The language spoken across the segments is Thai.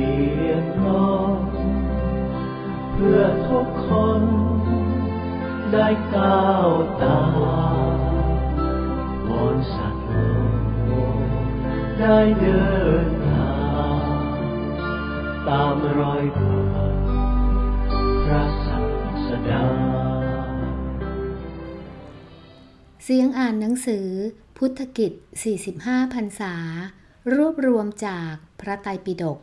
พียงร้องเพื่อทุกคนได้ก้าวตาวอนสัตว์โลกได้เดินทางตามรอยบาทพระศัสดา เสียงอ่านหนังสือพุทธกิจ 45พรรษารวบรวมจากพระไตรปิฎก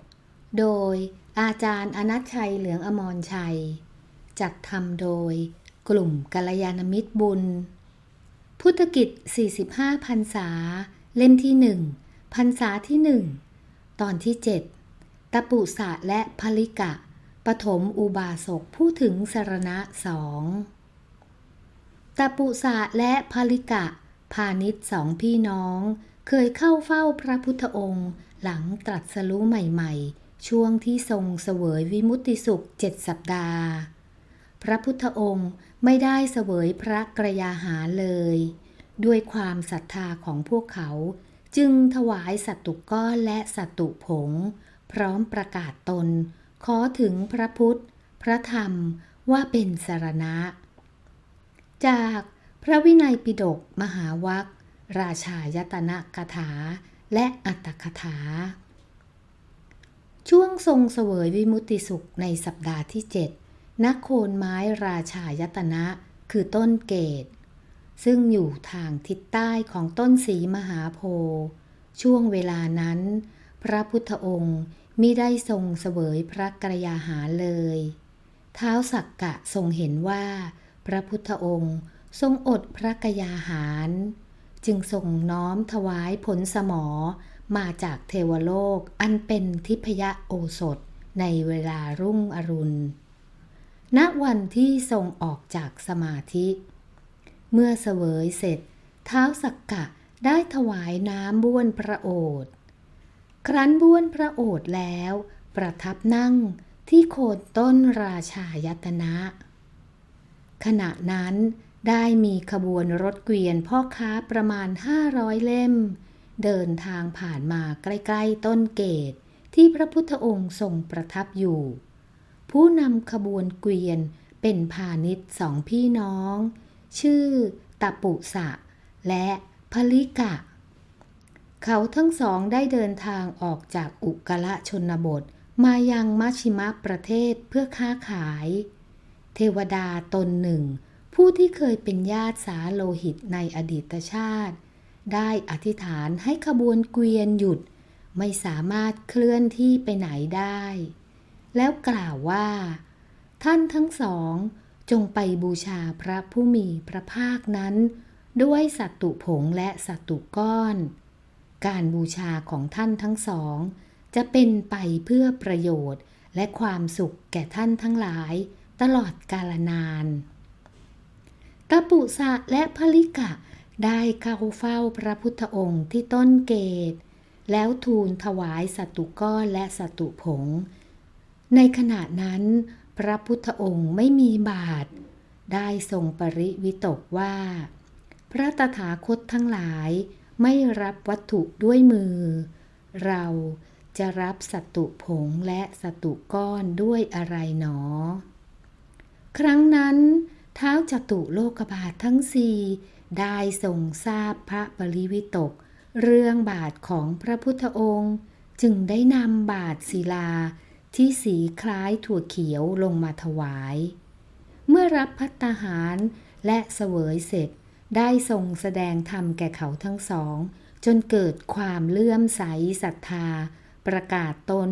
โดยอาจารย์อนัชชัยเหลืองอมรชัย จัดทำโดยกลุ่มกัลยาณมิตรบุญ พุทธกิจ 45พรรษา เล่มที่หนึ่งพรรษาที่หนึ่งตอนที่ 7 ตะปุสะและภลิกะ ปฐมอุบาสกผู้ถึงสรณะสองตะปุสะและภลิกะ พาณิชย์สองพี่น้อง เคยเข้าเฝ้าพระพุทธองค์หลังตรัสรู้ใหม่ ๆ ช่วงที่ทรงเสวยวิมุตติสุขเจ็ดสัปดาห์ พระพุทธองค์ไม่ได้เสวยพระกรยาหารเลย ด้วยความศรัทธาของพวกเขา จึงถวายสัตตุก้อนและสัตตุผง พร้อมประกาศตน ขอถึงพระพุทธ พระธรรมว่าเป็นสารณะ จากพระวินัยปิฎกมหาวัคราชายตนะกถา และอัตถกถา ช่วงทรงเสวยวิมุตติสุขในสัปดาห์ที่ 7 นักโคนไม้ราชายตนะ คือต้นเกต ซึ่งอยู่ทางทิศใต้ของต้นสีมหาโพธิ์ช่วงเวลานั้น พระพุทธองค์มิได้ทรงเสวยพระกรยาหารเลย เท้าสักกะทรงเห็นว่า พระพุทธองค์ทรงอดพระกรยาหาร จึงทรงน้อมถวายผลสมอ มาจากเทวโลกอันเป็นทิพยโอสถในเวลารุ่งอรุณ ณ วันที่ทรงออกจากสมาธิ เมื่อเสวยเสร็จ เท้าสักกะได้ถวายน้ำบ้วนพระโอษฐ์ครั้นบ้วนพระโอษฐ์แล้ว ประทับนั่งที่โคนต้นราชายตนะ ขณะนั้นได้มีขบวนรถเกวียนพ่อค้าประมาณ 500 เล่ม เดินทางผ่านมาใกล้ๆต้นเกตที่พระพุทธองค์ทรงประทับอยู่ ผู้นำขบวนเกวียนเป็นพาณิชย์สองพี่น้อง ชื่อตะปุสะ และพลิกะ เขาทั้งสองได้เดินทางออกจากอุกละชนบทมายังมัชชิมะประเทศเพื่อค้าขาย เทวดาตนหนึ่ง ผู้ที่เคยเป็นญาติสาโลหิตในอดีตชาติ ได้อธิษฐานให้ขบวนเกวียนหยุด ไม่สามารถเคลื่อนที่ไปไหนได้ แล้วกล่าวว่า ท่านทั้งสองจงไปบูชาพระผู้มีพระภาคนั้น ด้วยสัตตุผงและสัตตุก้อน การบูชาของท่านทั้งสอง จะเป็นไปเพื่อประโยชน์และความสุขแก่ท่านทั้งหลาย ตลอดกาลนาน ตะปุสะและภลิกะ ได้เข้าเฝ้าพระพุทธองค์ที่ต้นเกต แล้วทูลถวายสัตตุก้อนและสัตตุผง ในขณะนั้น พระพุทธองค์ไม่มีบาท ได้ทรงปริวิตกว่า พระตถาคตทั้งหลายไม่รับวัตถุด้วยมือ เราจะรับสัตตุผงและสัตตุก้อนด้วยอะไรหนอ ครั้งนั้น เท้าจตุโลกบาททั้งสี่ ได้ทรงทราบพระปริวิตก เรื่องบาทของพระพุทธองค์ จึงได้นำบาทศิลาที่สีคล้ายถั่วเขียวลงมาถวาย เมื่อรับพัตตาหารและเสวยเสร็จได้ทรงแสดงธรรมแก่เขาทั้งสอง จนเกิดความเลื่อมใสศรัทธา ประกาศตน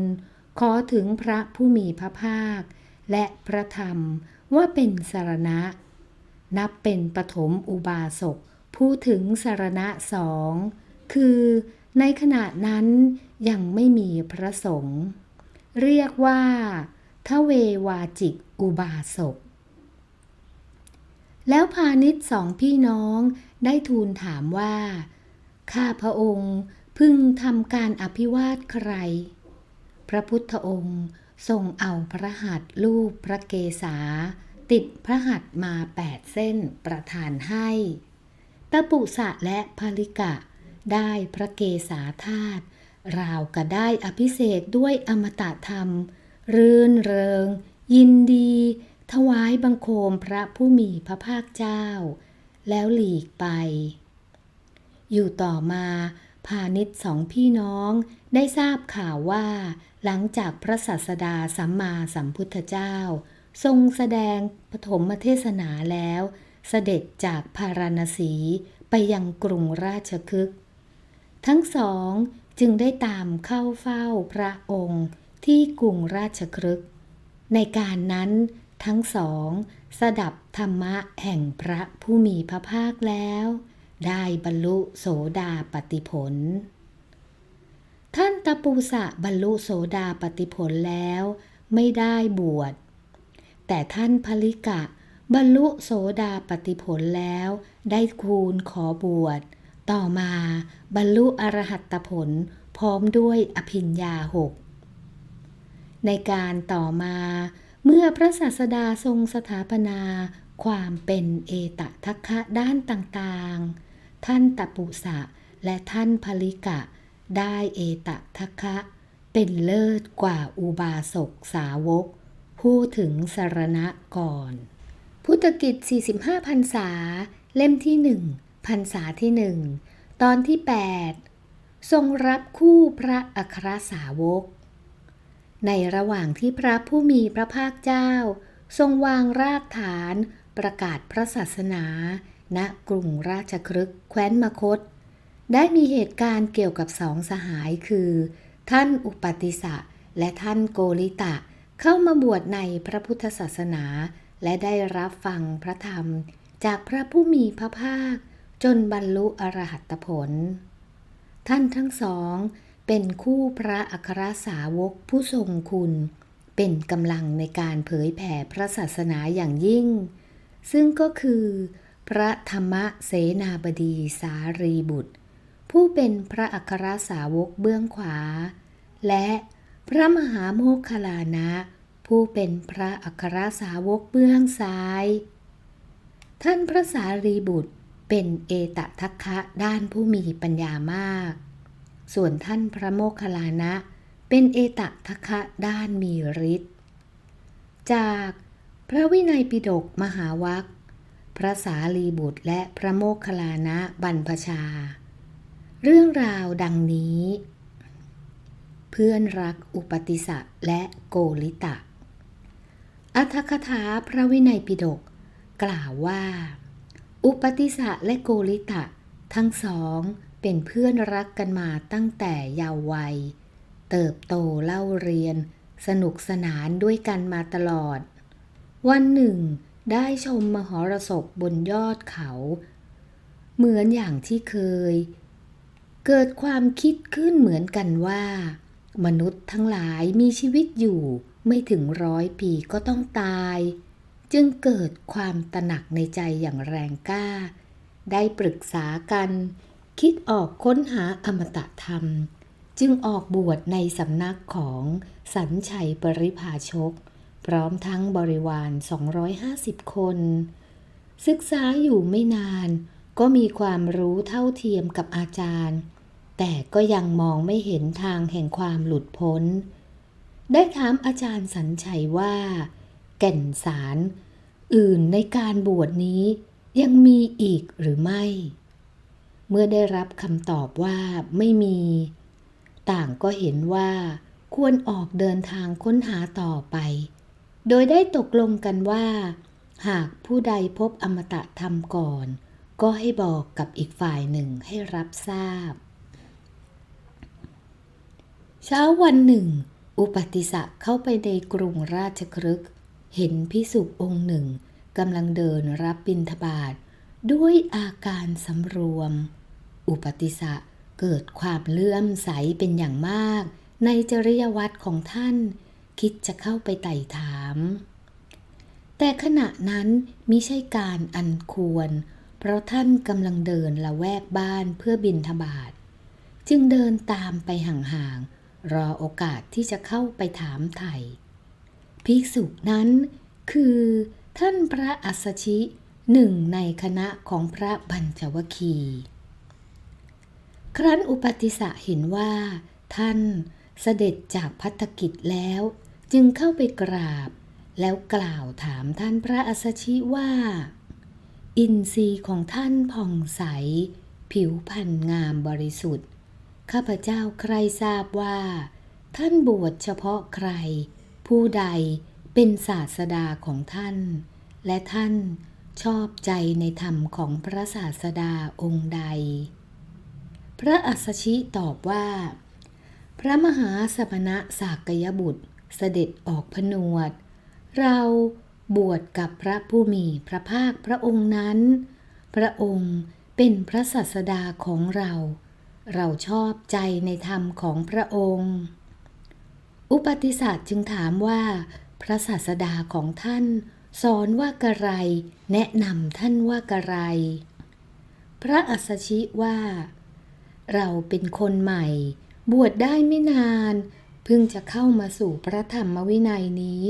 ขอถึงพระผู้มีพระภาค และพระธรรมว่าเป็นสารณะ นับเป็นปฐมอุบาสกผู้ถึงสารณะสอง คือในขณะนั้นยังไม่มีพระสงฆ์เรียกว่าทเววาจิกอุบาสกแล้วพาณิชย์สองพี่น้องได้ทูลถามว่า ข้าพระองค์พึงทำการอภิวาทใคร พระพุทธองค์ทรงเอาพระหัตถ์รูปพระเกศา ติดพระหัตถ์มาแปดเส้นประทานให้ตะปุสะและภลิกะ ได้พระเกศาธาตุราวกะได้อภิเษกด้วยอมตะธรรม รื่นเริง ยินดี ถวายบังคมพระผู้มีพระภาคเจ้า แล้วหลีกไป อยู่ต่อมาพาณิชสองพี่น้องได้ทราบข่าวว่า หลังจากพระศาสดาสัมมาสัมพุทธเจ้า ทรงแสดงปฐมเทศนาแล้ว เสด็จจากพาราณสีไปยังกรุงราชคฤห์ทั้งสองจึงได้ตามเข้าเฝ้าพระองค์ที่กรุงราชคฤห์ในการนั้นทั้งสองสดับธรรมะแห่งพระผู้มีพระภาคแล้ว ได้บรรลุโสดาปติผล ท่านตปูสะบรรลุโสดาปติผลแล้ว ไม่ได้บวช แต่ท่านพลิกะ บรรลุโสดาปติผลแล้ว ได้คูณขอบวช ต่อมาบรรลุอรหัตผลพร้อมด้วยอภิญญาหก ในการต่อมาเมื่อพระศาสดาทรงสถาปนาความเป็นเอตทัคคะด้านต่างๆ ท่านตปุสะและท่านพลิกะ ได้เอตทัคคะ เป็นเลิศกว่าอุบาสกสาวก ผู้ถึงสารณะก่อน พุทธกิจ 45พรรษา เล่มที่หนึ่งพรรษาที่หนึ่งตอนที่ 8 ทรงรับคู่พระอัครสาวก ในระหว่างที่พระผู้มีพระภาคเจ้า ทรงวางรากฐานประกาศพระศาสนา ณกรุงราชครึกแคว้นมคต ได้มีเหตุการณ์เกี่ยวกับสองสหายคือ ท่านอุปติสะและท่านโกริตะ เข้ามาบวชในพระพุทธศาสนา และได้รับฟังพระธรรมจากพระผู้มีพระภาค จนบรรลุอรหัตผล ท่านทั้งสองเป็นคู่พระอัครสาวกผู้ทรงคุณ เป็นกำลังในการเผยแผ่พระศาสนาอย่างยิ่ง ซึ่งก็คือ พระธรรมเสนาบดีสารีบุตร ผู้เป็นพระอัครสาวกเบื้องขวา และ พระมหาโมคคลานะ ผู้เป็นพระอัครสาวกเบื้องซ้าย ท่านพระสารีบุตรเป็นเอตทัคคะด้านผู้มีปัญญามาก ส่วนท่านพระโมคคลานะเป็นเอตทัคคะด้านมีฤทธิ์ จากพระวินัยปิฎกมหาวัคพระสารีบุตรและพระโมคคัลลานะบรรพชา เรื่องราวดังนี้ พื่อนรักอุปติสะและโกลิตะ อัธคถาพระวินัยปิฎกกล่าวว่า อุปติสะและโกริตะ ทั้งสองเป็นเพื่อนรักกันมาตั้งแต่เยาว์วัย เติบโตเล่าเรียน สนุกสนานด้วยกันมาตลอด วันหนึ่ง ได้ชมมหรสพบนยอดเขา เหมือนอย่างที่เคย เกิดความคิดขึ้นเหมือนกันว่า มนุษย์ทั้งหลายมีชีวิตอยู่ไม่ถึงร้อยปีก็ต้องตาย จึงเกิดความตระหนักในใจอย่างแรงกล้า ได้ปรึกษากัน คิดออกค้นหาอมตะธรรม จึงออกบวชในสำนักของสันชัยปริภาชก พร้อมทั้งบริวาร 250 คน ศึกษาอยู่ไม่นานก็มีความรู้เท่าเทียมกับอาจารย์ แต่ก็ยังมองไม่เห็นทางแห่งความหลุดพ้น ได้ถามอาจารย์สัญชัยว่า แก่นสาร อื่นในการบวชนี้ยังมีอีกหรือไม่ เมื่อได้รับคำตอบว่าไม่มี ต่างก็เห็นว่าควรออกเดินทางค้นหาต่อไป โดยได้ตกลงกันว่า หากผู้ใดพบอมตะธรรมก่อน ก็ให้บอกกับอีกฝ่ายหนึ่งให้รับทราบ เช้าวันหนึ่ง อุปติสะเข้าไปในกรุงราชครึก เห็นพิสุองค์หนึ่งกำลังเดินรับบิณฑบาตด้วยอาการสำรวม อุปติสะเกิดความเลื่อมใสเป็นอย่างมาก ในจริยวัตรของท่าน คิดจะเข้าไปไต่ถาม แต่ขณะนั้นมิใช่การอันควร เพราะท่านกำลังเดินละแวกบ้านเพื่อบินทบาท จึงเดินตามไปห่างๆ รอโอกาสที่จะเข้าไปถามไถ่ภิกษุนั้นคือท่านพระอัสสชิหนึ่งในคณะของพระบัญจวคี ครั้นอุปติสะเห็นว่า ท่านเสด็จจากพัฒกิจแล้ว จึงเข้าไปกราบ แล้วกล่าวถามท่านพระอัสสชิว่า อินทรีย์ของท่านผ่องใส ผิวพรรณงามบริสุทธิ์ ข้าพเจ้าใครทราบว่า ท่านบวชเฉพาะใคร ผู้ใดเป็นศาสดาของท่าน และท่านชอบใจในธรรมของพระศาสดาองค์ใด พระอัสชิตอบว่า พระมหาสมณะสากยบุตรเสด็จออกผนวด เราบวชกับพระผู้มีพระภาคพระองค์นั้น พระองค์เป็นพระศาสดาของเรา เราชอบใจในธรรมของพระองค์ อุปติสัตจึงถามว่า พระศาสดาของท่าน สอนว่ากระไร แนะนำท่านว่ากระไร พระอัสชิว่า เราเป็นคนใหม่ บวชได้ไม่นาน เพิ่งจะเข้ามาสู่พระธรรมวินัยนี้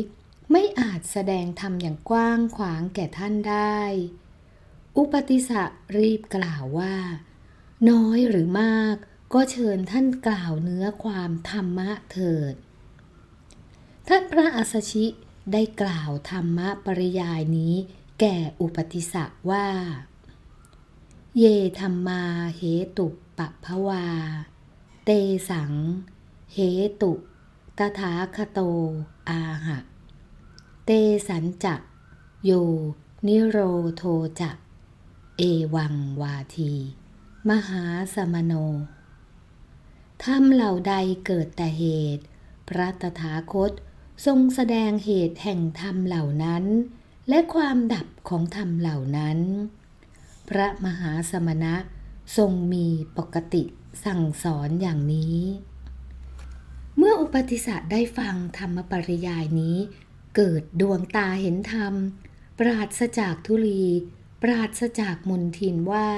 ไม่อาจแสดงธรรมอย่างกว้างขวางแก่ท่านได้ อุปติสะรีบกล่าวว่า น้อยหรือมาก ก็เชิญท่านกล่าวเนื้อความธรรมะเถิด ท่านพระอัสสชิได้กล่าวธรรมะปริยายนี้แก่อุปติสะว่า เยธรรมาเหตุปะภวา เตสัง เหตุตถาคโต อาหะ เตสันจะโย นิโรโทจะ เอวังวาที มหาสมโนธรรมเหล่าใดเกิดแต่เหตุ พระตถาคตทรงแสดงเหตุแห่งธรรมเหล่านั้น และความดับของธรรมเหล่านั้น พระมหาสมณะทรงมีปกติสั่งสอนอย่างนี้ เมื่ออุปติสสะได้ฟังธรรมปริยายนี้ เกิดดวงตาเห็นธรรม ปราศจากทุลี ปราศจากมนทินว่า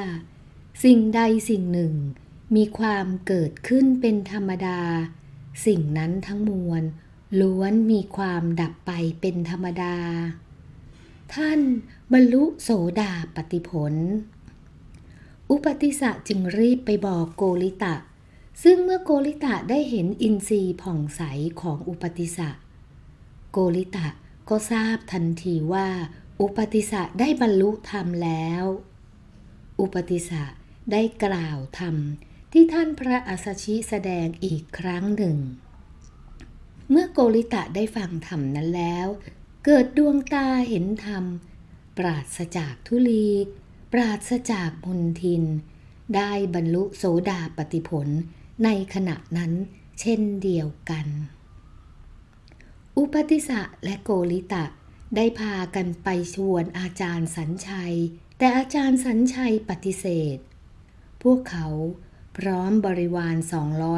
สิ่งใดสิ่งหนึ่ง มีความเกิดขึ้นเป็นธรรมดา สิ่งนั้นทั้งมวลล้วนมีความดับไปเป็นธรรมดา ท่านบรรลุโสดาปติผล อุปติสะจึงรีบไปบอกโกริตะ ซึ่งเมื่อโกริตะได้เห็นอินทรีย์ผ่องใสของอุปติสะโกริตะก็ทราบทันทีว่า อุปติสะได้บรรลุธรรมแล้ว อุปติสะ ได้กล่าวธรรมที่ท่านพระอัสสชิแสดงอีกครั้งหนึ่ง เมื่อโกริตะได้ฟังธรรมนั้นแล้ว เกิดดวงตาเห็นธรรม ปราศจากทุลี ปราศจากมนทิน ได้บรรลุโสดาปติผลในขณะนั้นเช่นเดียวกัน อุปติสะและโกริตะได้พากันไปชวนอาจารย์สัญชัย แต่อาจารย์สัญชัยปฏิเสธ พวกเขาพร้อมบริวาร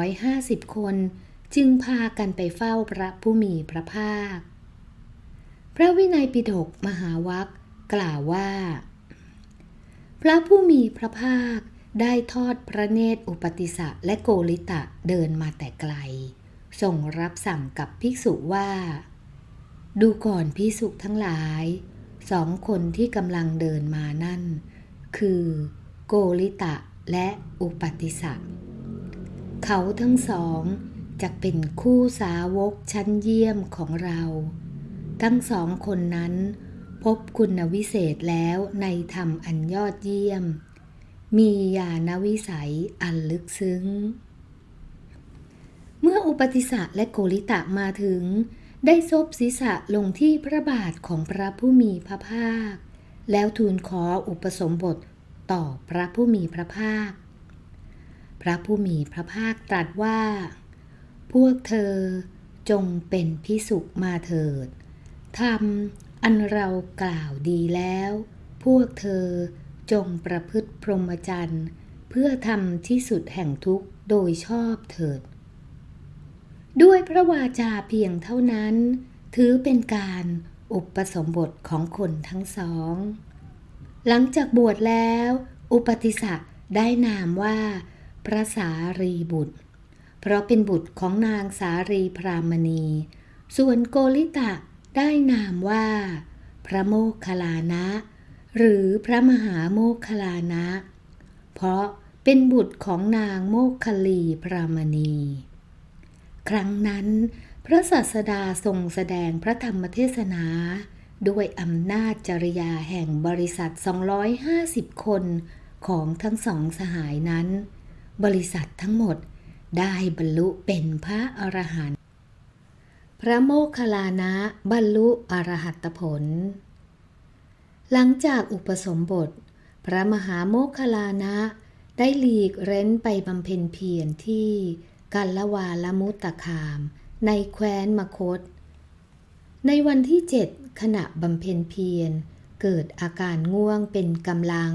250 คน จึงพากันไปเฝ้าพระผู้มีพระภาค พระวินัยปิฎกมหาวัคกล่าวว่า พระผู้มีพระภาคได้ทอดพระเนตรอุปติสะและโกริตะเดินมาแต่ไกลส่งรับสั่งกับภิกษุว่า ดูก่อนภิกษุทั้งหลาย สองคนที่กำลังเดินมานั่น คือ โกริตะ และอุปติสะเขาทั้งสองจะเป็นคู่สาวกชั้นเยี่ยมของเรา ทั้งสองคนนั้นพบคุณวิเศษแล้วในธรรมอันยอดเยี่ยม มีญาณวิสัยอันลึกซึ้ง เมื่ออุปติสะและโกริตะมาถึง ได้ซบศีรษะลงที่พระบาทของพระผู้มีพระภาค แล้วทูลขออุปสมบท ต่อพระผู้มีพระภาค พระผู้มีพระภาคตรัสว่า พวกเธอจงเป็นพิสุมาเถิดทำอันเรากล่าวดีแล้ว พวกเธอจงประพฤติพรหมจรรย์ เพื่อทำที่สุดแห่งทุกข์โดยชอบเถิด ด้วยพระวาจาเพียงเท่านั้น ถือเป็นการอุปสมบทของคนทั้งสอง หลังจากบวชแล้ว อุปติสะได้นามว่า พระสารีบุตร เพราะเป็นบุตรของนางสารีพรามณี ส่วนโกริตะได้นามว่า พระโมคคัลลานะ หรือพระมหาโมคคัลลานะ เพราะเป็นบุตรของนางโมคคลีพรามณี ครั้งนั้น พระศาสดาทรงแสดงพระธรรมเทศนา ด้วยอำนาจจริยาแห่งบริษัท 250 คนของทั้งสองสหายนั้น บริษัททั้งหมดได้บรรลุเป็นพระอรหันต์ พระโมคคัลลานะบรรลุอรหัตผล หลังจากอุปสมบท พระมหาโมคคัลลานะได้หลีกเร้นไปบำเพ็ญเพียรที่กัลลวาลมุตตคาม ในแคว้นมคต ในวันที่เจ็ด ขณะบำเพ็ญเพียร เกิดอาการง่วงเป็นกำลัง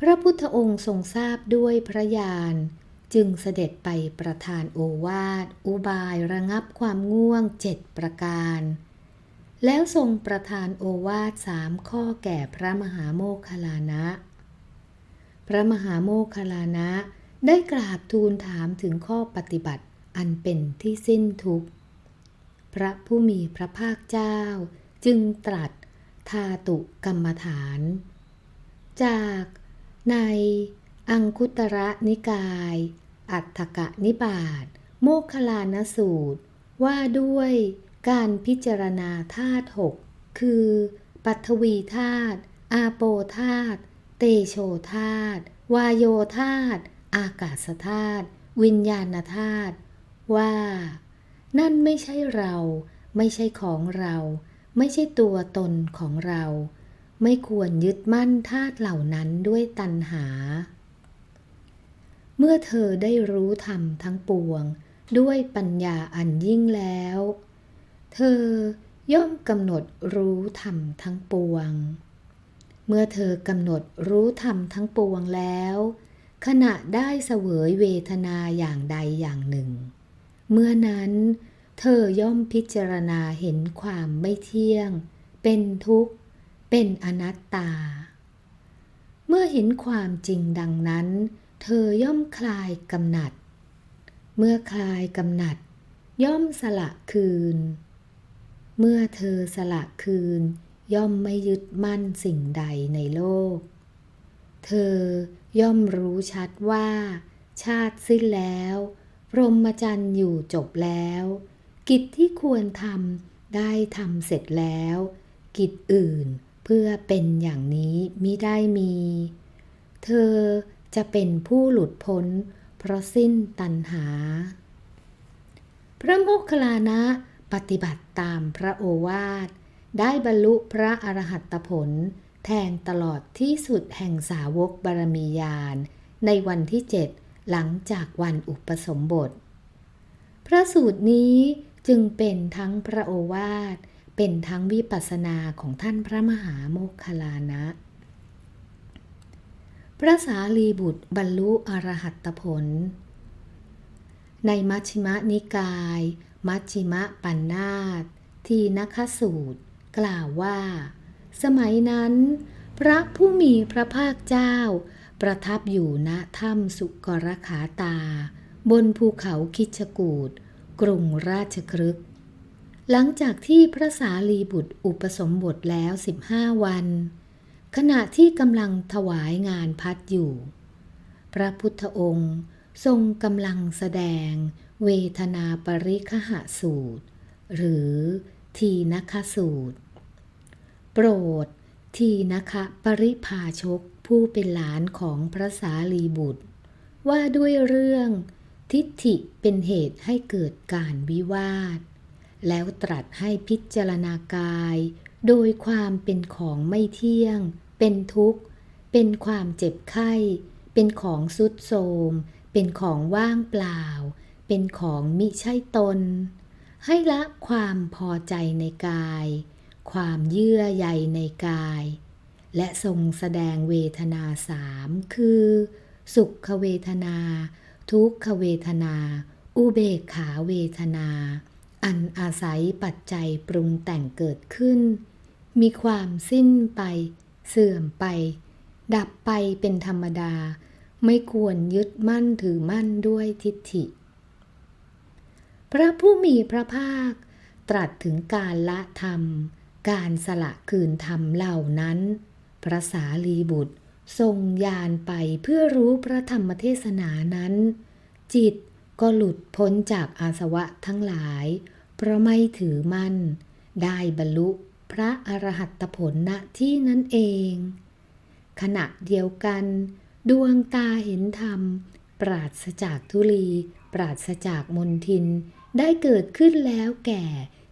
พระพุทธองค์ทรงทราบด้วยพระญาณจึงเสด็จไปประทานโอวาท อุบายระงับความง่วงเจ็ดประการ แล้วทรงประทานโอวาทสามข้อแก่พระมหาโมคคลานะ พระมหาโมคคลานะได้กราบทูลถามถึงข้อปฏิบัติอันเป็นที่สิ้นทุกข์ พระผู้มีพระภาคเจ้า จึงตรัสทาตุกรรมฐาน จากในอังคุตระนิกาย อัฏฐกะนิบาตโมคคลานสูตร ว่าด้วยการพิจารณาธาตุหกคือปัทวีธาตุอาโปธาตุเตโชธาตุวายโยธาตุอากาศธาตุวิญญาณธาตุว่า นั่นไม่ใช่เรา ไม่ใช่ของเรา ไม่ใช่ตัวตนของเรา ไม่ควรยึดมั่นธาตุเหล่านั้นด้วยตัณหา เมื่อเธอได้รู้ธรรมทั้งปวง ด้วยปัญญาอันยิ่งแล้ว เธอย่อมกำหนดรู้ธรรมทั้งปวง เมื่อเธอกำหนดรู้ธรรมทั้งปวงแล้ว ขณะได้เสวยเวทนาอย่างใดอย่างหนึ่ง เมื่อนั้น เธอย่อมพิจารณาเห็นความไม่เที่ยง เป็นทุกข์ เป็นอนัตตา เมื่อเห็นความจริงดังนั้น เธอย่อมคลายกำหนัด เมื่อคลายกำหนัด ย่อมสละคืน เมื่อเธอสละคืน ย่อมไม่ยึดมั่นสิ่งใดในโลก เธอย่อมรู้ชัดว่า ชาติสิ้นแล้วพรหมจรรย์อยู่จบแล้ว กิจที่ควรทำได้ทำเสร็จแล้ว กิจอื่นเพื่อเป็นอย่างนี้มิได้มี เธอจะเป็นผู้หลุดพ้น เพราะสิ้นตัณหา พระโมคคัลลานะปฏิบัติตามพระโอวาท ได้บรรลุพระอรหัตผล แทงตลอดที่สุดแห่งสาวกบารมียานในวันที่เจ็ดหลังจากวันอุปสมบท พระสูตรนี้ จึงเป็นทั้งพระโอวาท เป็นทั้งวิปัสสนาของท่านพระมหาโมคคลลานะ พระสารีบุตรบรรลุอรหัตผล ในมัชฌิมนิกาย มัชฌิมปัญนาตทีนคสูตร กล่าวว่า สมัยนั้น พระผู้มีพระภาคเจ้า ประทับอยู่ณถ้ำสุกรขาตา บนภูเขาคิชกูด กรุงราชครึก หลังจากที่พระสารีบุตรอุปสมบทแล้ว 15 วัน ขณะที่กำลังถวายงานพัดอยู่ พระพุทธองค์ทรงกำลังแสดง เวทนาปริคหสูตร หรือทีนคสูตร โปรด ทีนคะปริพาชกผู้เป็นหลานของพระสารีบุตร ว่าด้วยเรื่อง ทิฏฐิเป็นเหตุให้เกิดการวิวาท แล้วตรัสให้พิจารณากาย โดยความเป็นของไม่เที่ยง เป็นทุกข์ เป็นความเจ็บไข้ เป็นของสุดโทมเป็นของว่างเปล่า เป็นของมิใช่ตน ให้ละความพอใจในกาย ความเยื่อใยในกาย และทรงแสดงเวทนาสามคือ สุขเวทนา ทุกขเวทนา อุเบกขาเวทนา อันอาศัยปัจจัยปรุงแต่งเกิดขึ้น มีความสิ้นไป เสื่อมไป ดับไปเป็นธรรมดา ไม่ควรยึดมั่นถือมั่นด้วยทิฏฐิ พระผู้มีพระภาค ตรัสถึงการละธรรม การสละคืนธรรมเหล่านั้น พระสารีบุตร ทรงยานไปเพื่อรู้พระธรรมเทศนานั้น จิตก็หลุดพ้นจากอาสวะทั้งหลาย เพราะไม่ถือมั่น ได้บรรลุพระอรหัตผลณที่นั้นเอง ขณะเดียวกัน ดวงตาเห็นธรรม ปราศจากทุลี ปราศจากมนทิน ได้เกิดขึ้นแล้วแก่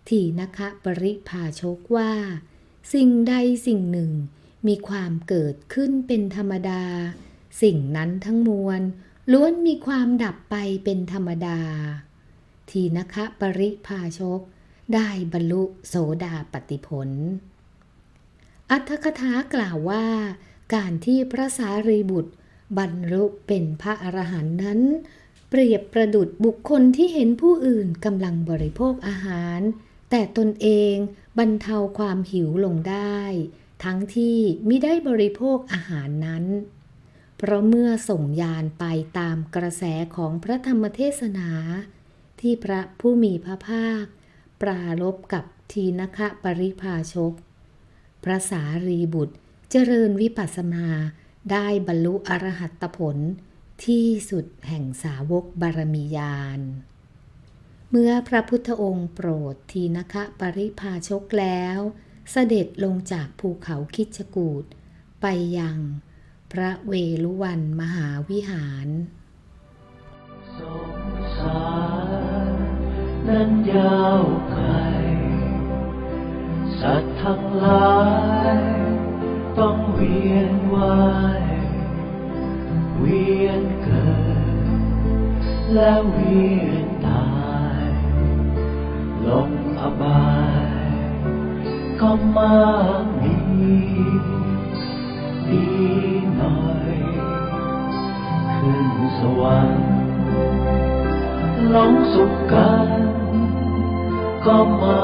ทีนะคะปริภาชกว่า สิ่งใดสิ่งหนึ่ง มีความเกิดขึ้นเป็นธรรมดา สิ่งนั้นทั้งมวล ล้วนมีความดับไปเป็นธรรมดา ทีนะคะปริภาชก ได้บรรลุโสดาปติผล อัตถกถากล่าวว่า การที่พระสารีบุตร บรรลุเป็นพระอรหันต์นั้น เปรียบประดุดบุคคลที่เห็นผู้อื่นกำลังบริโภคอาหาร แต่ตนเองบรรเทาความหิวลงได้ ทั้งที่ม่ได้บริโภคอาหารนั้น เพราะเมื่อส่งยานไปตามกระแสของพระธรรมเทศนา ที่พระผู้มีพระภาค ปรารบกับทีนคะปริภาชก พระสารีบุตรเจริญวิปัสสนาได้บรรลุอรหัตผลที่สุดแห่งสาวกบารมียาน เมื่อพระพุทธองค์โปรดทีนคะปริภาชกแล้ว เสด็จลงจากภูเขาคิชกูดไปยังพระเวลุวันมหาวิหารสงสารนั้นยาวไกลสัตว์ทั้งหลายต้องเวียนว่ายเวียนเกิดและเวียน ก็